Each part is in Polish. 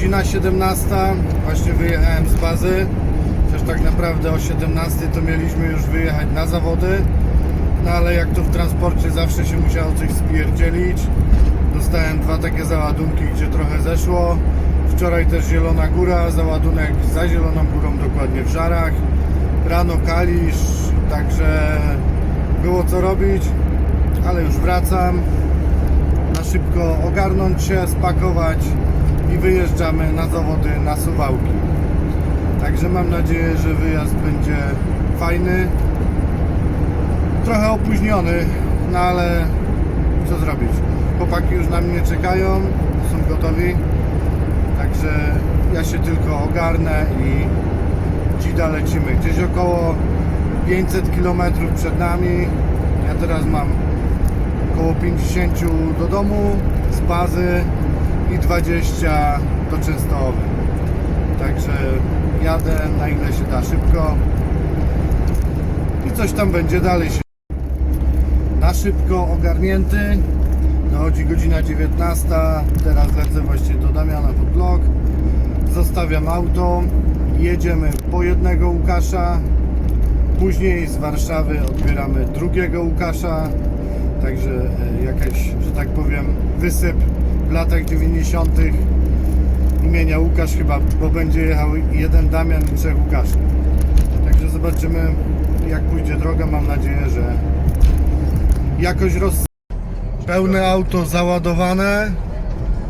Godzina 17, właśnie wyjechałem z bazy. Chociaż tak naprawdę o 17 to mieliśmy już wyjechać na zawody. No ale jak to w transporcie zawsze się musiało coś spierdzielić. Dostałem dwa takie załadunki, gdzie trochę zeszło. Wczoraj też Zielona Góra, załadunek za Zieloną Górą, dokładnie w Żarach. Rano Kalisz, także było co robić, ale już wracam. Na szybko ogarnąć się, spakować i wyjeżdżamy na zawody na Suwałki. Także mam nadzieję, że wyjazd będzie fajny. Trochę opóźniony, no ale co zrobić? Chłopaki już na mnie czekają, są gotowi. Także ja się tylko ogarnę i dzida lecimy. Gdzieś około 500 km przed nami. Ja teraz mam około 50 do domu z bazy i 20 do Częstochowy. Także jadę na ile się da szybko i coś tam będzie dalej się na szybko ogarnięty. Dochodzi godzina 19. Teraz lecę właśnie do Damiana pod blok. Zostawiam auto. Jedziemy po jednego Łukasza. Później z Warszawy odbieramy drugiego Łukasza. Także e, jakaś, że tak powiem, wysyp w latach 90. imienia Łukasz chyba, bo będzie jechał jeden Damian i trzech Łukaszy. Także zobaczymy jak pójdzie droga. Mam nadzieję, że jakoś roz... Pełne auto załadowane.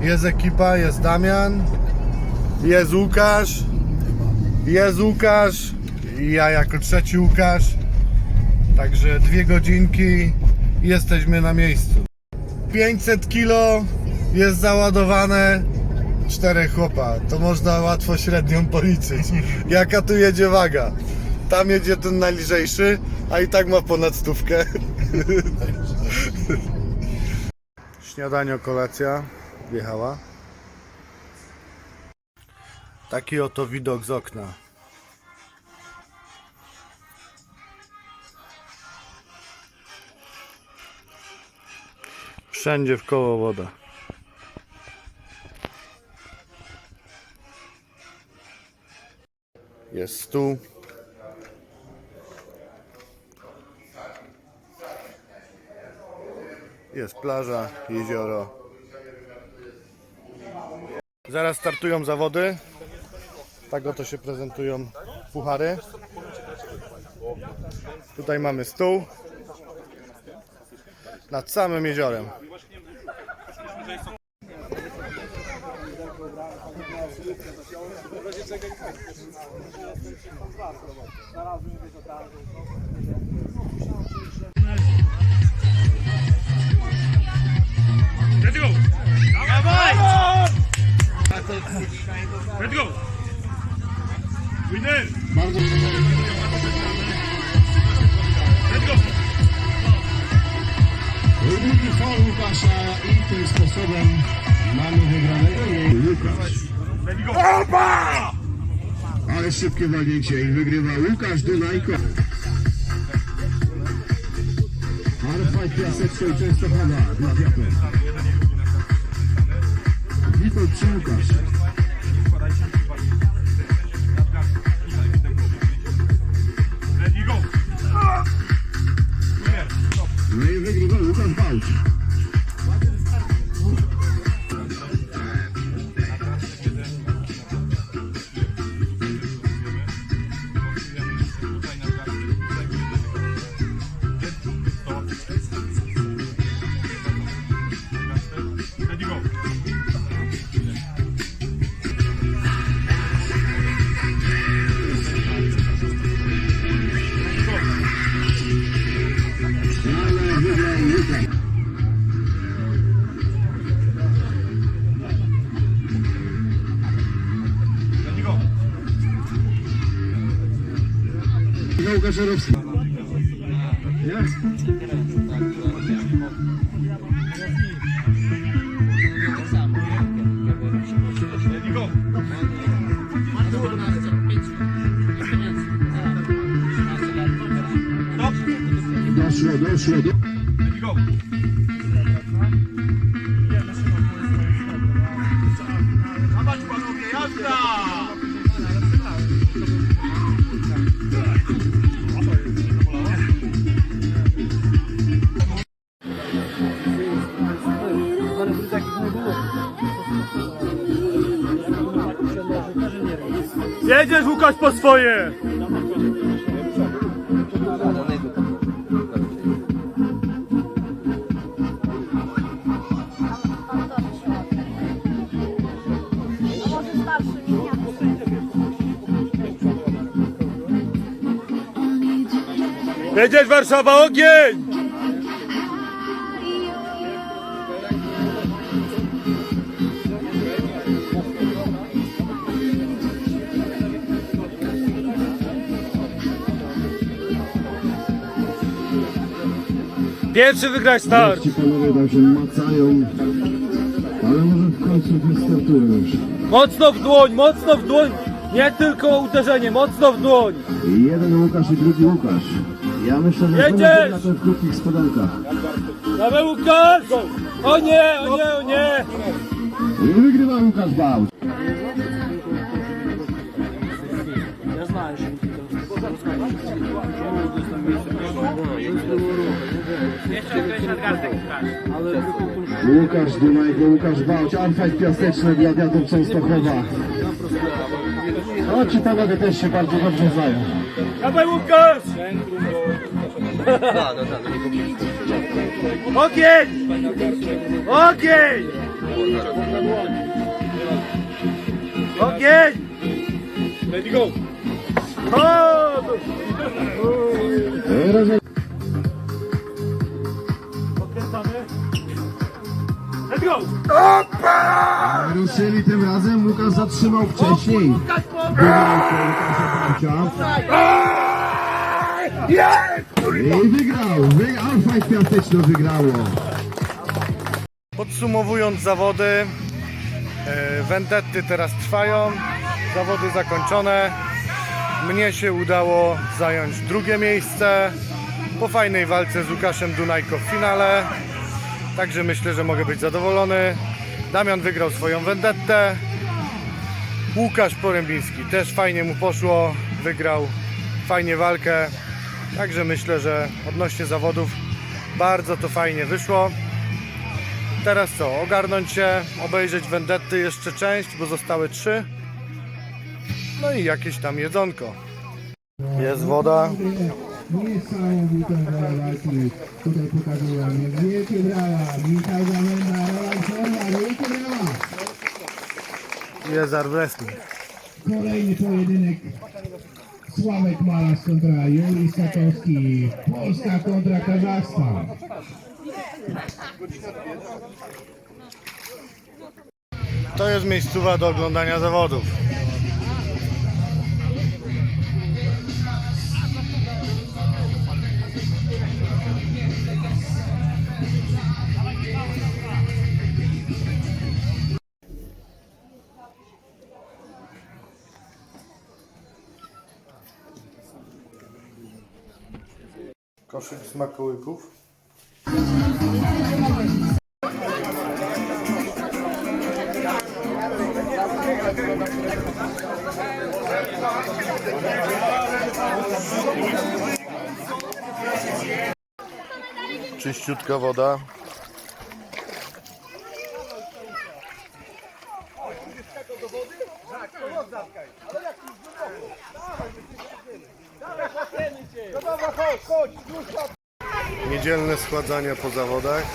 Jest ekipa, jest Damian. Jest Łukasz. Jest Łukasz. I ja jako trzeci Łukasz. Także dwie godzinki jesteśmy na miejscu. 500 kilo jest załadowane. Czterech chłopa. To można łatwo średnią policzyć. Jaka tu jedzie waga. Tam jedzie ten najlżejszy, a i tak ma ponad stówkę. Śniadanie, kolacja wjechała. Taki oto widok z okna. Wszędzie w koło woda. Jest stół. Jest plaża, jezioro. Zaraz startują zawody. Tak oto się prezentują puchary. Tutaj mamy stół. Nad samym jeziorem. Let's go! Dawaj! Let's go! Winner! Let's Ale szybkie walnięcie i wygrywa Łukasz Dunajko. Arfaj Piasecko i Częstochowa dla Wiatów. Witold Łukasz? Ale wygrał Łukasz. Let's go! Michał Jedziesz Łukasz po swoje! Jedziesz Warszawa, ogień! Pierwszy wygrać start! Ci panowie się macają, ale może w końcu wystartują już. Mocno w dłoń, mocno w dłoń! Nie tylko uderzenie, mocno w dłoń! Jeden Łukasz i drugi Łukasz. Ja myślę, że Jedziesz! na tych krótkich spodenkach. Dawaj Łukasz! O nie, o nie, o nie! I wygrywa Łukasz Bał. Łukasz Dunajko, Łukasz Bałcz, Alfajt Piaseczny, Gladiator Częstochowa. O, ci panowie też się bardzo dobrze znają. Dawaj Łukasz! Ogień! Ogień! Ogień! Ready go! O! Go! Ruszyli tym razem, Łukasz zatrzymał wcześniej. Bałcia. I wygrał, Wy, Alfajt Piaseczno wygrało. Podsumowując zawody, e, Vendetty teraz trwają, zawody zakończone. Mnie się udało zająć drugie miejsce po fajnej walce z Łukaszem Dunajko w finale. Także myślę, że mogę być zadowolony. Damian wygrał swoją Vendettę. Łukasz Porębiński też fajnie mu poszło, wygrał fajnie walkę. Także myślę, że odnośnie zawodów bardzo to fajnie wyszło. Teraz co? Ogarnąć się, obejrzeć Vendetty jeszcze część, bo zostały trzy. No i jakieś tam jedzonko. Jest woda. Niesamowitą walki. Tutaj pokazują wielkie brawa. Michał Zamenda, Roland Forma, wielkie brawa. Jest wrestling. Kolejny pojedynek. Sławek Malas kontra Juri Statowski. Polska kontra Kazachstan. To jest miejscowa do oglądania zawodów. Koszyk smakołyków. Czyściutka woda. Niedzielne schładzania po zawodach.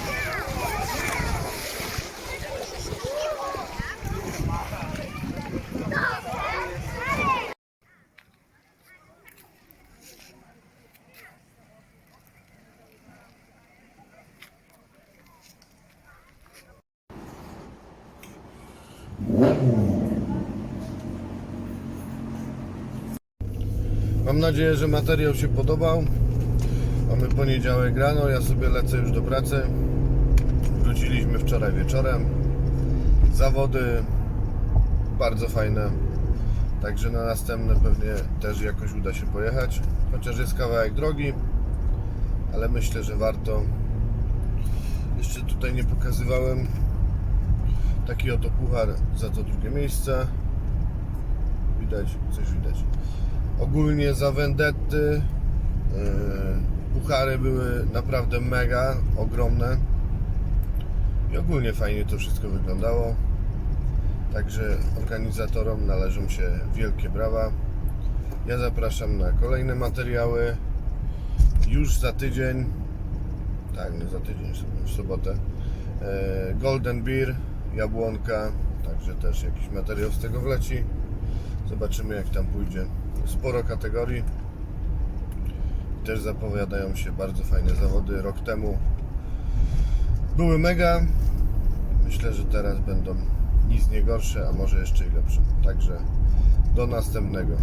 Mam nadzieję, że materiał się podobał. Mamy poniedziałek rano, ja sobie lecę już do pracy. Wróciliśmy wczoraj wieczorem. Zawody bardzo fajne. Także na następne pewnie też jakoś uda się pojechać. Chociaż jest kawałek drogi, ale myślę, że warto. Jeszcze tutaj nie pokazywałem. Taki oto puchar za to drugie miejsce. widać, coś widać. Ogólnie za Vendetty yy, puchary były naprawdę mega, ogromne i ogólnie fajnie to wszystko wyglądało. Także organizatorom należą się wielkie brawa. Ja zapraszam na kolejne materiały już za tydzień. Tak, nie za tydzień, w sobotę. E, Golden Beer, jabłonka, także też jakiś materiał z tego wleci. Zobaczymy jak tam pójdzie. Sporo kategorii. Też zapowiadają się bardzo fajne zawody. Rok temu były mega. Myślę, że teraz będą nic nie gorsze, a może jeszcze i lepsze. Także do następnego.